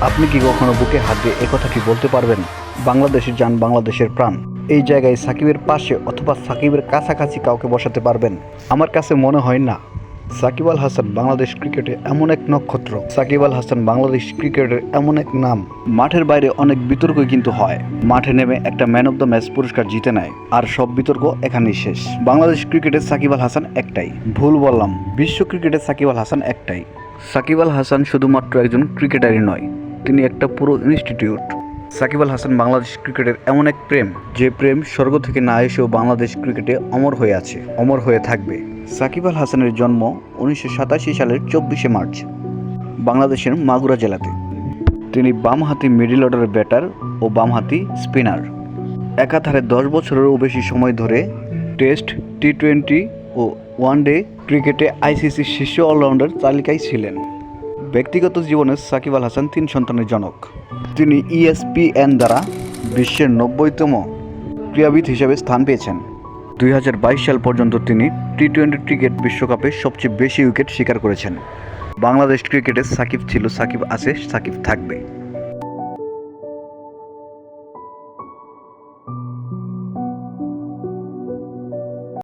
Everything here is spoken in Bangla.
আপনি কি কখনো বুকে হাত দিয়ে একথা কি বলতে পারবেন? বাংলাদেশের যান বাংলাদেশের প্রাণ। এই জায়গায় সাকিবের পাশে অথবা সাকিবের কাছাকাছি কাউকে বসাতে পারবেন। আমার কাছে মনে হয় না। সাকিব আল হাসান বাংলাদেশ ক্রিকেটে এমন এক নক্ষত্র। সাকিব আল হাসান বাংলাদেশ ক্রিকেটের এমন এক নাম। মাঠের বাইরে অনেক বিতর্কই কিন্তু হয়। মাঠে নেমে একটা ম্যান অফ দ্য ম্যাচ পুরস্কার জিতে নেয়। আর সব বিতর্ক এখানেই শেষ। বাংলাদেশ ক্রিকেটে সাকিব আল হাসান একটাই। ভুল বললাম। বিশ্ব ক্রিকেটে সাকিব আল হাসান একটাই। সাকিব আল হাসান শুধুমাত্র একজন ক্রিকেটারই নয়। তিনি একটা পুরো ইনস্টিটিউট। সাকিব আল হাসান বাংলাদেশ ক্রিকেটের এমন এক প্রেম, যে প্রেম স্বর্গ থেকে না এসেও বাংলাদেশ ক্রিকেটে অমর হয়ে আছে, অমর হয়ে থাকবে। সাকিব আল হাসানের জন্ম উনিশশো সাতাশি সালের চব্বিশে মার্চ, বাংলাদেশের মাগুরা জেলাতে। তিনি বামহাতি মিডিল অর্ডারের ব্যাটার ও বামহাতি স্পিনার। একাধারে দশ বছরেরও বেশি সময় ধরে টেস্ট, টি টোয়েন্টি ও ওয়ানডে ক্রিকেটে আইসিসি শীর্ষ অলরাউন্ডার তালিকায় ছিলেন। ব্যক্তিগত জীবনে সাকিব আল হাসান তিন সন্তানের জনক। তিনি E ইএসপিএন দ্বারা বিশ্বের নব্বইতম ক্রীড়াবিদ হিসেবে স্থান পেয়েছেন। দুই হাজার বাইশ সাল পর্যন্ত তিনি টি টোয়েন্টি ক্রিকেট বিশ্বকাপে সবচেয়ে বেশি উইকেট শিকার করেছেন। বাংলাদেশ ক্রিকেটে সাকিব ছিল সাকিব আছে, সাকিব থাকবে।